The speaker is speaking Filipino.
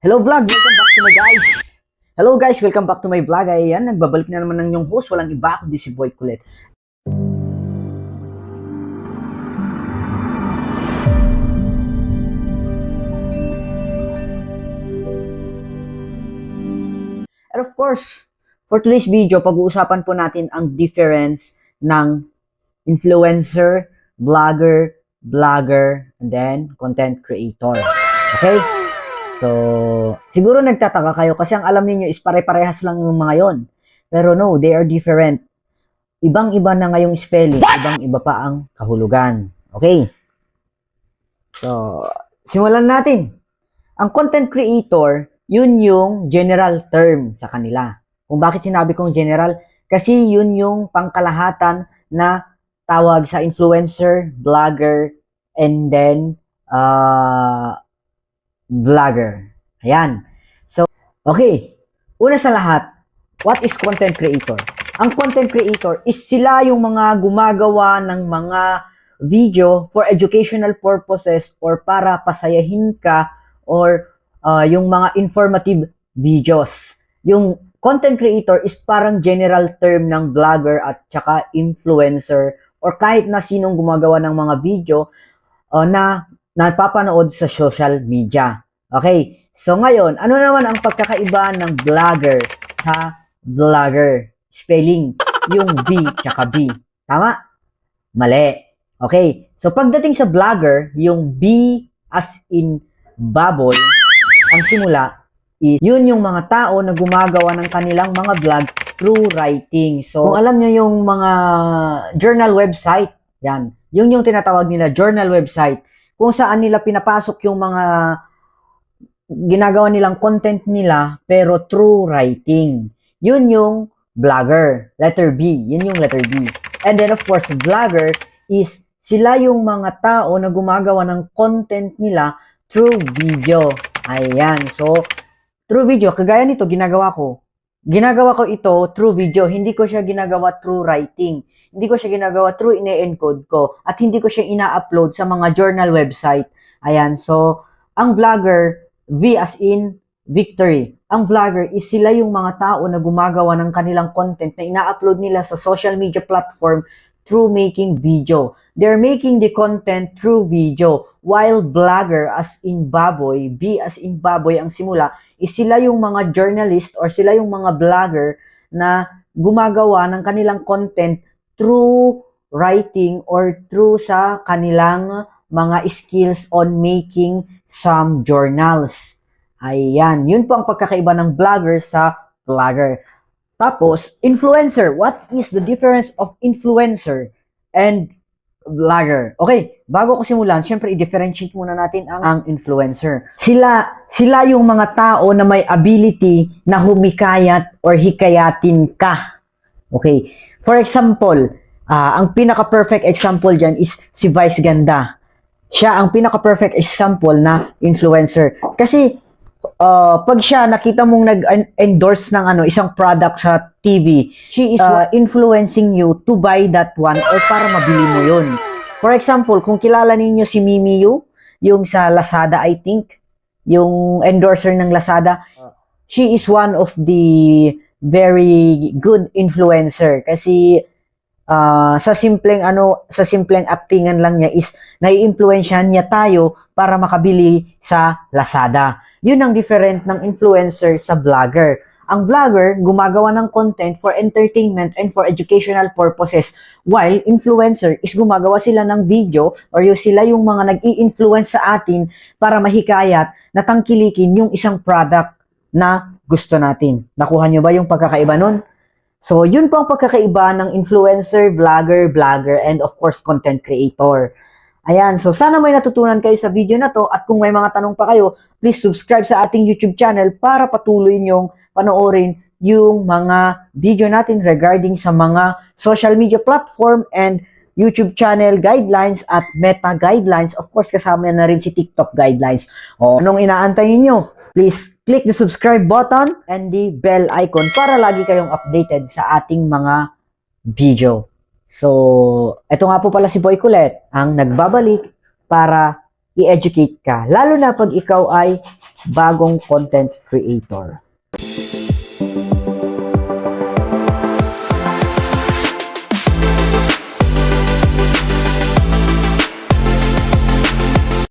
Hello vlog! Welcome back to my guys! Hello guys! Welcome back to my vlog. Ayan, nagbabalik na naman ng yung host. Walang iba kundi si Boy Kulit. And of course, for today's video, pag-uusapan po natin ang difference ng influencer, vlogger, blogger, and then content creator. Okay? So, siguro nagtataka kayo kasi ang alam niyo is pare-parehas lang yung mga yon. Pero no, they are different. Ibang-iba na ngayong spelling, ibang-iba pa ang kahulugan. Okay? So, simulan natin. Ang content creator, yun yung general term sa kanila. Kung bakit sinabi kong general, kasi yun yung pangkalahatan na tawag sa influencer, blogger, and then uh, vlogger. Ayan. So, okay. Una sa lahat, what is content creator? Ang content creator is sila yung mga gumagawa ng mga video for educational purposes or para pasayahin ka or uh, yung mga informative videos. Yung content creator is parang general term ng vlogger at saka influencer or kahit na sinong gumagawa ng mga video uh, na napapanood sa social media. Okay, so ngayon, ano naman ang pagkakaiba ng vlogger sa vlogger? Spelling, yung B tsaka B. Tama? Mali. Okay, so pagdating sa vlogger, yung B as in baboy, ang simula is yun yung mga tao na gumagawa ng kanilang mga vlog through writing. So, kung alam nyo yung mga journal website, yan, yun yung tinatawag nila journal website, kung saan nila pinapasok yung mga ginagawa nilang content nila pero through writing. Yun yung vlogger, letter B. Yun yung letter B. And then of course, vlogger is sila yung mga tao na gumagawa ng content nila through video. Ayan. So, through video, kagaya nito, ginagawa ko. Ginagawa ko ito through video. Hindi ko siya ginagawa through writing. Hindi ko siya ginagawa through ine-encode ko. At hindi ko siya ina-upload sa mga journal website. Ayan. So, ang vlogger, V as in victory. Ang vlogger is sila yung mga tao na gumagawa ng kanilang content na ina-upload nila sa social media platform through making video. They're making the content through video. While blogger as in baboy, B as in baboy ang simula, is sila yung mga journalist or sila yung mga vlogger na gumagawa ng kanilang content through writing or through sa kanilang mga skills on making some journals. Ayan, yun po ang pagkakaiba ng vlogger sa vlogger. Tapos, influencer. What is the difference of influencer and vlogger? Okay, bago ko simulan, syempre i-differentiate muna natin ang, ang influencer. Sila, sila yung mga tao na may ability na humikayat or hikayatin ka. Okay, for example, ah, ang pinaka-perfect example dyan is si Vice Ganda. Siya ang pinaka-perfect example na influencer. Kasi, uh, pag siya nakita mong nag-endorse ng ano isang product sa TV, she is uh, influencing you to buy that one or para mabili mo yun. For example, kung kilala ninyo si Mimi Yu, yung sa Lazada I think, yung endorser ng Lazada, she is one of the very good influencer kasi uh, sa simpleng ano sa simpleng actingan lang niya is naiimpluwensyahan niya tayo para makabili sa Lazada. Yun ang different ng influencer sa vlogger. Ang vlogger, gumagawa ng content for entertainment and for educational purposes, while influencer is gumagawa sila ng video or yung sila yung mga nag-i-influence sa atin para mahikayat na tangkilikin yung isang product na gusto natin. Nakuha nyo ba yung pagkakaiba nun? So, yun po ang pagkakaiba ng influencer, vlogger, blogger, and of course, content creator. Ayan, so sana may natutunan kayo sa video na to at kung may mga tanong pa kayo, please subscribe sa ating YouTube channel para patuloy nyong panoorin yung mga video natin regarding sa mga social media platform and YouTube channel guidelines at meta guidelines. Of course, kasama na rin si TikTok guidelines. O, anong inaantay niyo? Please click the subscribe button and the bell icon para lagi kayong updated sa ating mga video. So, eto nga po pala si Boy Kulet, ang nagbabalik para i-educate ka. Lalo na pag ikaw ay bagong content creator.